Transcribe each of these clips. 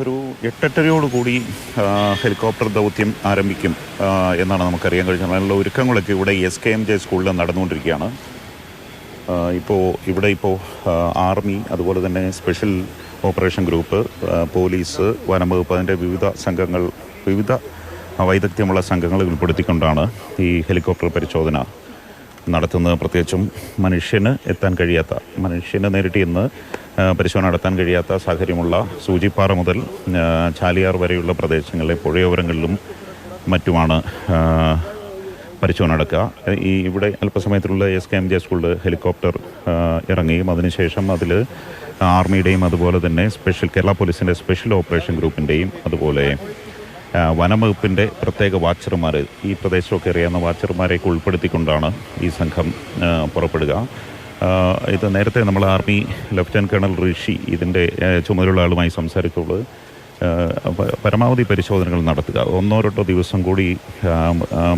ഒരു എട്ടെട്ടരയോട് കൂടി ഹെലികോപ്റ്റർ ദൗത്യം ആരംഭിക്കും എന്നാണ് നമുക്കറിയാൻ കഴിഞ്ഞത് അതിനുള്ള ഒരുക്കങ്ങളൊക്കെ ഇവിടെ എസ് കെ എം ജെ സ്കൂളിൽ നടന്നുകൊണ്ടിരിക്കുകയാണ്. ഇപ്പോൾ ഇവിടെ ഇപ്പോൾ ആർമി അതുപോലെ തന്നെ സ്പെഷ്യൽ ഓപ്പറേഷൻ ഗ്രൂപ്പ് പോലീസ് വനംവകുപ്പ് അതിന്റെ വിവിധ സംഘങ്ങൾ വിവിധ വൈദഗ്ധ്യമുള്ള സംഘങ്ങൾ ഉൾപ്പെടുത്തിക്കൊണ്ടാണ് ഈ ഹെലികോപ്റ്റർ പരിശോധന നടത്തുന്നത്. പ്രത്യേകിച്ചും മനുഷ്യന് എത്താൻ കഴിയാത്ത മനുഷ്യന് നേരിട്ട് ഇന്ന് പരിശോധന നടത്താൻ കഴിയാത്ത സാഹചര്യമുള്ള സൂചിപ്പാറ മുതൽ ചാലിയാർ വരെയുള്ള പ്രദേശങ്ങളിലെ പുഴയോരങ്ങളിലും മറ്റുമാണ് പരിശോധന നടക്കുക. ഈ ഇവിടെ അല്പസമയത്തിലുള്ള എസ് കെ എം ജെ സ്കൂളിൽ ഹെലികോപ്റ്റർ ഇറങ്ങിയും അതിനുശേഷം അതിൽ ആർമിയുടെയും അതുപോലെ തന്നെ സ്പെഷ്യൽ കേരള പോലീസിന്റെ സ്പെഷ്യൽ ഓപ്പറേഷൻ ഗ്രൂപ്പിന്റെയും അതുപോലെ വനംവകുപ്പിന്റെ പ്രത്യേക വാച്ചർമാർ ഈ പ്രദേശമൊക്കെ അറിയാവുന്ന വാച്ചർമാരെയൊക്കെ ഉൾപ്പെടുത്തിക്കൊണ്ടാണ് ഈ സംഘം പുറപ്പെടുക. ഇത് നേരത്തെ നമ്മൾ ആർമി ലഫ്റ്റനന്റ് കേണൽ ഋഷി ഇതിന്റെ ചുമതലയുള്ള ആളുമായി സംസാരിച്ചുള്ളത് പരമാവധി പരിശോധനകൾ നടത്തുക. ഒന്നോ രണ്ടോ ദിവസം കൂടി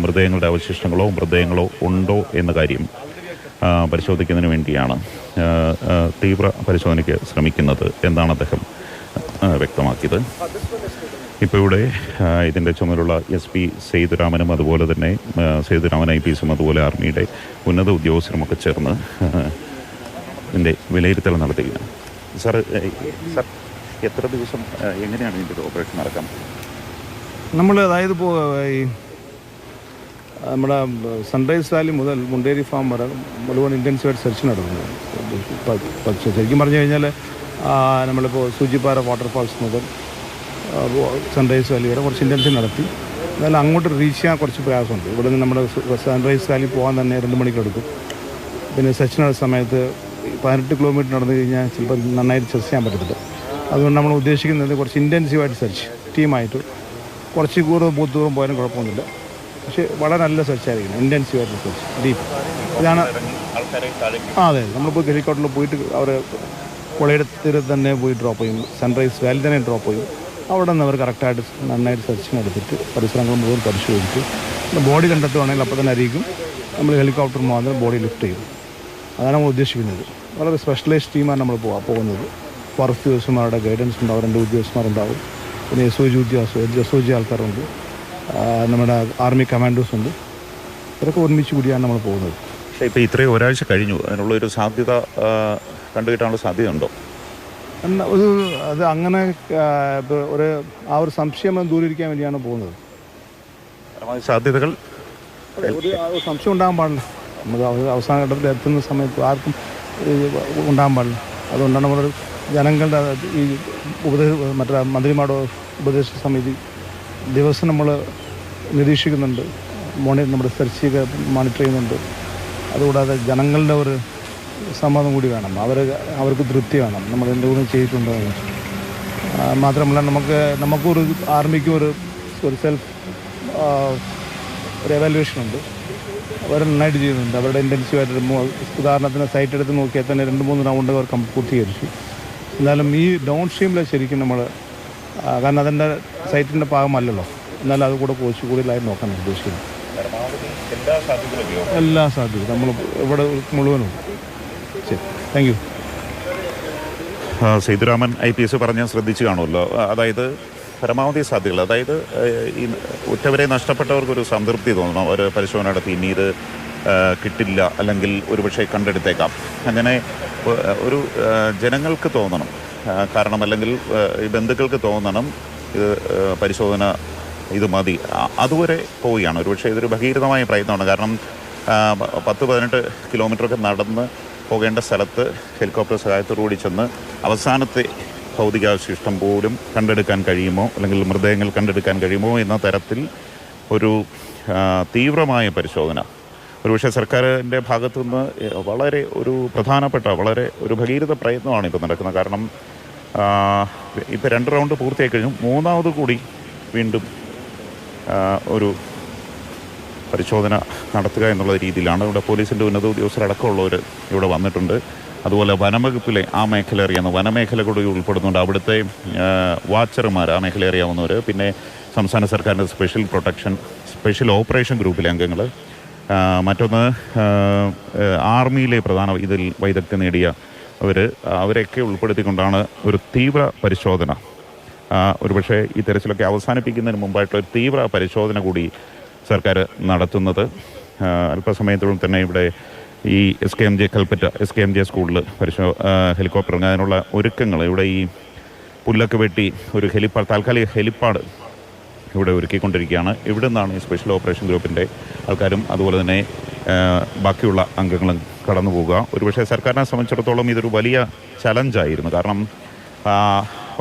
മൃതദേഹങ്ങളുടെ അവശിഷ്ടങ്ങളോ മൃതദേഹങ്ങളോ ഉണ്ടോ എന്ന കാര്യം പരിശോധിക്കുന്നതിന് വേണ്ടിയാണ് തീവ്ര പരിശോധനയ്ക്ക് ശ്രമിക്കുന്നത് എന്നാണ് അദ്ദേഹം വ്യക്തമാക്കിയത്. ഇപ്പോൾ ഇവിടെ ഇതിന്റെ ചുമതലയുള്ള എസ് പി സേതുരാമനും അതുപോലെ തന്നെ സേതുരാമൻ ഐ പി എസും അതുപോലെ ആർമിയുടെ ഉന്നത ഉദ്യോഗസ്ഥരുമൊക്കെ ചേർന്ന് ഇതിന്റെ വിലയിരുത്തൽ നടത്തുകയാണ് സാർ സർ എത്ര ദിവസം എങ്ങനെയാണ് ഇതിന്റെ ഒരു ഓപ്പറേഷൻ നടക്കാൻ നമ്മൾ അതായത് ഇപ്പോൾ ഈ നമ്മുടെ സൺറൈസ് വാലി മുതൽ മുണ്ടേരി ഫാം വരെ മുഴുവൻ ഇന്റൻസീവായിട്ട് സെർച്ച് നടത്തുന്നത് പ- പക്ഷേ ശരിക്കും പറഞ്ഞു കഴിഞ്ഞാൽ നമ്മളിപ്പോൾ സൂചിപ്പാറ വാട്ടർഫാൾസ് മുതൽ സൺറൈസ് വാലി വരെ കുറച്ച് ഇന്റൻഷൻ നടത്തി. എന്നാലും അങ്ങോട്ട് റീച്ച് ചെയ്യാൻ കുറച്ച് പ്രയാസമുണ്ട്. ഇവിടെ നിന്ന് നമ്മുടെ സൺറൈസ് വാലി പോകാൻ തന്നെ രണ്ട് മണിക്കൂർ പിന്നെ സെഷൻ ഉള്ള സമയത്ത് പതിനെട്ട് കിലോമീറ്റർ നടന്നു കഴിഞ്ഞാൽ ചിലപ്പോൾ നന്നായിട്ട് സെർച്ച് ചെയ്യാൻ പറ്റത്തില്ല. അതുകൊണ്ട് നമ്മൾ ഉദ്ദേശിക്കുന്നത് കുറച്ച് ഇന്റൻസീവായിട്ട് സെർച്ച് ടീമായിട്ട് കുറച്ച് കൂടുതൽ ബൂത്ത് ദൂരം പോയാലും കുഴപ്പമൊന്നുമില്ല. പക്ഷേ വളരെ നല്ല സെർച്ച് ആയിരിക്കണം. ഇന്റൻസീവായിട്ട് സെർച്ച് ഡീപ്പ് ഇതാണ് ആ അതെ നമ്മളിപ്പോൾ ഹെലികോപ്റ്ററിൽ പോയിട്ട് അവർ പുഴയുടെ തീരത്ത് തന്നെ പോയി ഡ്രോപ്പ് ചെയ്യും. സൺറൈസ് വാലി തന്നെ ഡ്രോപ്പ് ചെയ്യും. അവിടെ നിന്ന് അവർ കറക്റ്റായിട്ട് നന്നായിട്ട് സെർച്ചിങ് എടുത്തിട്ട് പരിസരങ്ങൾ മുഴുവൻ പരിശോധിച്ച് ബോഡി കണ്ടെത്തുവാണെങ്കിൽ അപ്പോൾ തന്നെ അറിയിക്കും നമ്മൾ ഹെലികോപ്റ്റർ മാത്രം ബോഡി ലിഫ്റ്റ് ചെയ്യും. അതാണ് നമ്മൾ ഉദ്ദേശിക്കുന്നത്. വളരെ സ്പെഷ്യലൈസ്ഡ് ടീമാണ് നമ്മൾ പോവാ പോകുന്നത്. ഫോറസ്റ്റ് ഉദ്യോഗസ്ഥന്മാരുടെ ഗൈഡൻസ് ഉണ്ടാവും രണ്ട് ഉദ്യോഗസ്ഥന്മാരുണ്ടാവും. പിന്നെ എസ് ഒ ജി ഉദ്യോഗസ്ഥ എസ് ഒ ജി ആൾക്കാരുണ്ട് നമ്മുടെ ആർമി കമാൻഡോസ് ഉണ്ട്. ഇവരൊക്കെ ഒരുമിച്ച് കൂടിയാണ് നമ്മൾ പോകുന്നത്. പക്ഷേ ഇപ്പോൾ ഇത്രയും ഒരാഴ്ച കഴിഞ്ഞു. അതിനുള്ള ഒരു സാധ്യത കണ്ടുകിട്ടാനുള്ള സാധ്യതയുണ്ടോ? ഒരു അത് അങ്ങനെ ഒരു ആ ഒരു സംശയം ദൂരീകരിക്കാൻ വേണ്ടിയാണ് പോകുന്നത്. സാധ്യതകൾ. ഒരു സംശയം ഉണ്ടാകാൻ പാടില്ല. നമുക്ക് അവ- അവസാന ഘട്ടത്തിൽ എത്തുന്ന സമയത്ത് ആർക്കും ഉണ്ടാകാൻ പാടില്ല. അതുകൊണ്ടാണ് നമ്മൾ ജനങ്ങളുടെ ഈ ഉപദേശ മറ്റേ മന്ത്രിമാരുടെ ഉപദേശ സമിതി ദിവസം നമ്മൾ നിരീക്ഷിക്കുന്നുണ്ട്. മോണി നമ്മുടെ സെർച്ച് മോണിറ്റർ ചെയ്യുന്നുണ്ട്. അതുകൂടാതെ ജനങ്ങളുടെ ഒരു സമ്മതം കൂടി വേണം. അവർ അവർക്ക് തൃപ്തി വേണം. നമ്മൾ എന്തുകൊണ്ടും ചെയ്തിട്ടുണ്ടോ. മാത്രമല്ല നമുക്ക് നമുക്കൊരു ആർമിക്കും ഒരു ഒരു സെൽഫ് ഒരു എവാലുവേഷൻ ഉണ്ട്. അവർ നന്നായിട്ട് ചെയ്യുന്നുണ്ട്. അവരുടെ ഇന്റൻസീവായിട്ട് ഉദാഹരണത്തിന് സൈറ്റ് എടുത്ത് നോക്കിയാൽ തന്നെ രണ്ട് മൂന്ന് റൗണ്ട് അവർ പൂർത്തീകരിച്ചു. എന്നാലും ഈ ഡൗൺ സ്ട്രീമിൽ ശരിക്കും നമ്മൾ കാരണം അതിന്റെ സൈറ്റിന്റെ ഭാഗമല്ലല്ലോ. എന്നാലും അത് കൂടെ കൂടുതലായി നോക്കാൻ ഉദ്ദേശിക്കുന്നു എല്ലാ സാധ്യതയും. നമ്മൾ ഇവിടെ മുഴുവനും thank you Sethuraman I P S പറഞ്ഞാൽ ശ്രദ്ധിച്ചു കാണുമല്ലോ. അതായത് പരമാവധി സാധ്യതകൾ. അതായത് ഈ ഉറ്റവരെ നഷ്ടപ്പെട്ടവർക്കൊരു സംതൃപ്തി തോന്നണം. ഒരു പരിശോധന നടത്തി ഇനി ഇത് കിട്ടില്ല അല്ലെങ്കിൽ ഒരുപക്ഷെ കണ്ടെടുത്തേക്കാം. അങ്ങനെ ഒരു ജനങ്ങൾക്ക് തോന്നണം. കാരണം അല്ലെങ്കിൽ ഈ ബന്ധുക്കൾക്ക് തോന്നണം ഇത് പരിശോധന ഇത് മതി. അതുവരെ പോവുകയാണ്. ഒരുപക്ഷെ ഇതൊരു ഭഗീരഥമായ പ്രയത്നമാണ്. കാരണം പത്ത് പതിനെട്ട് കിലോമീറ്ററൊക്കെ നടന്ന് പോകേണ്ട സ്ഥലത്ത് ഹെലികോപ്റ്റർ സഹായത്തോടുകൂടി ചെന്ന് അവസാനത്തെ ഭൗതികാവശിഷ്ടം പോലും കണ്ടെടുക്കാൻ കഴിയുമോ? അല്ലെങ്കിൽ മൃതദേഹങ്ങൾ കണ്ടെടുക്കാൻ കഴിയുമോ എന്ന തരത്തിൽ ഒരു തീവ്രമായ പരിശോധന. ഒരുപക്ഷെ സർക്കാരിന്റെ ഭാഗത്തു നിന്ന് വളരെ ഒരു പ്രധാനപ്പെട്ട വളരെ ഒരു ഭഗീരഥ പ്രയത്നമാണ് ഇപ്പോൾ നടക്കുന്നത് കാരണം ഇപ്പോൾ രണ്ട് റൗണ്ട് പൂർത്തിയായി കഴിഞ്ഞു. മൂന്നാമത് കൂടി വീണ്ടും ഒരു പരിശോധന നടത്തുക എന്നുള്ള രീതിയിലാണ്. ഇവിടെ പോലീസിന്റെ ഉന്നത ഉദ്യോഗസ്ഥരടക്കമുള്ളവർ ഇവിടെ വന്നിട്ടുണ്ട്. അതുപോലെ വനംവകുപ്പിലെ ആ മേഖല അറിയാവുന്ന വനമേഖല കൂടി ഉൾപ്പെടുന്നുണ്ട്. അവിടുത്തെ വാച്ചർമാർ ആ മേഖല അറിയാവുന്നവർ പിന്നെ സംസ്ഥാന സർക്കാരിന്റെ സ്പെഷ്യൽ പ്രൊട്ടക്ഷൻ സ്പെഷ്യൽ ഓപ്പറേഷൻ ഗ്രൂപ്പിലെ അംഗങ്ങൾ മറ്റൊന്ന് ആർമിയിലെ പ്രധാന ഇതിൽ വൈദഗ്ധ്യം നേടിയ അവർ അവരെയൊക്കെ ഉൾപ്പെടുത്തിക്കൊണ്ടാണ് ഒരു തീവ്ര പരിശോധന. ഒരുപക്ഷെ ഈ തെരച്ചിലൊക്കെ അവസാനിപ്പിക്കുന്നതിന് മുമ്പായിട്ടുള്ള ഒരു തീവ്ര പരിശോധന കൂടി സർക്കാർ നടത്തുന്നത്. അല്പസമയത്തോളം തന്നെ ഇവിടെ ഈ S K M J Kalpetta S K M J സ്കൂളിൽ പരിശോ ഹെലികോപ്റ്റർ ഇറങ്ങാനുള്ള ഒരുക്കങ്ങൾ ഇവിടെ ഈ പുല്ലൊക്കെ വെട്ടി ഒരു ഹെലിപ്പാഡ് താൽക്കാലിക ഹെലിപ്പാഡ് ഇവിടെ ഒരുക്കിക്കൊണ്ടിരിക്കുകയാണ്. ഇവിടെ നിന്നാണ് ഈ സ്പെഷ്യൽ ഓപ്പറേഷൻ ഗ്രൂപ്പിന്റെ ആൾക്കാരും അതുപോലെ തന്നെ ബാക്കിയുള്ള അംഗങ്ങളും കടന്നു പോവുക ഒരുപക്ഷെ സർക്കാരിനെ സംബന്ധിച്ചിടത്തോളം ഇതൊരു വലിയ ചലഞ്ചായിരുന്നു. കാരണം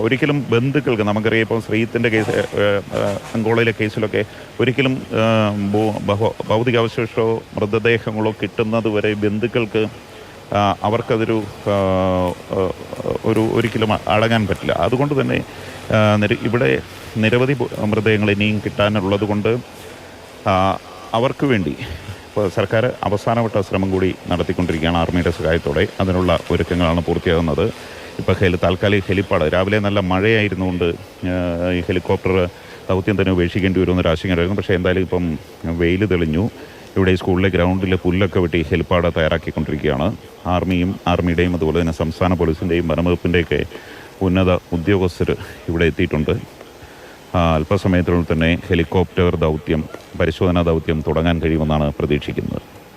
ഒരിക്കലും ബന്ധുക്കൾക്ക് നമുക്കറിയാം ഇപ്പോൾ ശ്രീത്തിന്റെ കേസ് അങ്കോളയിലെ കേസിലൊക്കെ ഒരിക്കലും ഭൗതികാവശേഷമോ മൃതദേഹങ്ങളോ കിട്ടുന്നത് വരെ ബന്ധുക്കൾക്ക് അവർക്കതൊരു ഒരു ഒരിക്കലും അടങ്ങാൻ പറ്റില്ല. അതുകൊണ്ട് തന്നെ ഇവിടെ നിരവധി മൃതദേഹങ്ങൾ ഇനിയും കിട്ടാനുള്ളത് കൊണ്ട് അവർക്ക് വേണ്ടി ഇപ്പോൾ സർക്കാർ അവസാനവട്ട ശ്രമം കൂടി നടത്തിക്കൊണ്ടിരിക്കുകയാണ് ആർമിയുടെ സഹായത്തോടെ. അതിനുള്ള ഒരുക്കങ്ങളാണ് പൂർത്തിയാകുന്നത്. ഇപ്പോൾ ഹെലി താൽക്കാലിക ഹെലിപ്പാഡ്. രാവിലെ നല്ല മഴയായിരുന്നുകൊണ്ട് ഈ ഹെലികോപ്റ്റർ ദൗത്യം തന്നെ ഉപേക്ഷിക്കേണ്ടി വരുമെന്നൊരു ആശങ്കയുണ്ടായിരുന്നു. പക്ഷേ എന്തായാലും ഇപ്പം വെയിൽ തെളിഞ്ഞു. ഇവിടെ സ്കൂളിലെ ഗ്രൗണ്ടിലെ പുല്ലൊക്കെ വെട്ടി ഹെലിപ്പാഡ് തയ്യാറാക്കിക്കൊണ്ടിരിക്കുകയാണ്. ആർമിയും ആർമിയുടെയും അതുപോലെ തന്നെ സംസ്ഥാന പോലീസിന്റെയും വനംവകുപ്പിന്റെയൊക്കെ ഉന്നത ഉദ്യോഗസ്ഥർ ഇവിടെ എത്തിയിട്ടുണ്ട്. അല്പസമയത്തിനുള്ളിൽ തന്നെ ഹെലികോപ്റ്റർ ദൗത്യം പരിശോധനാ ദൗത്യം തുടങ്ങാൻ കഴിയുമെന്നാണ് പ്രതീക്ഷിക്കുന്നത്.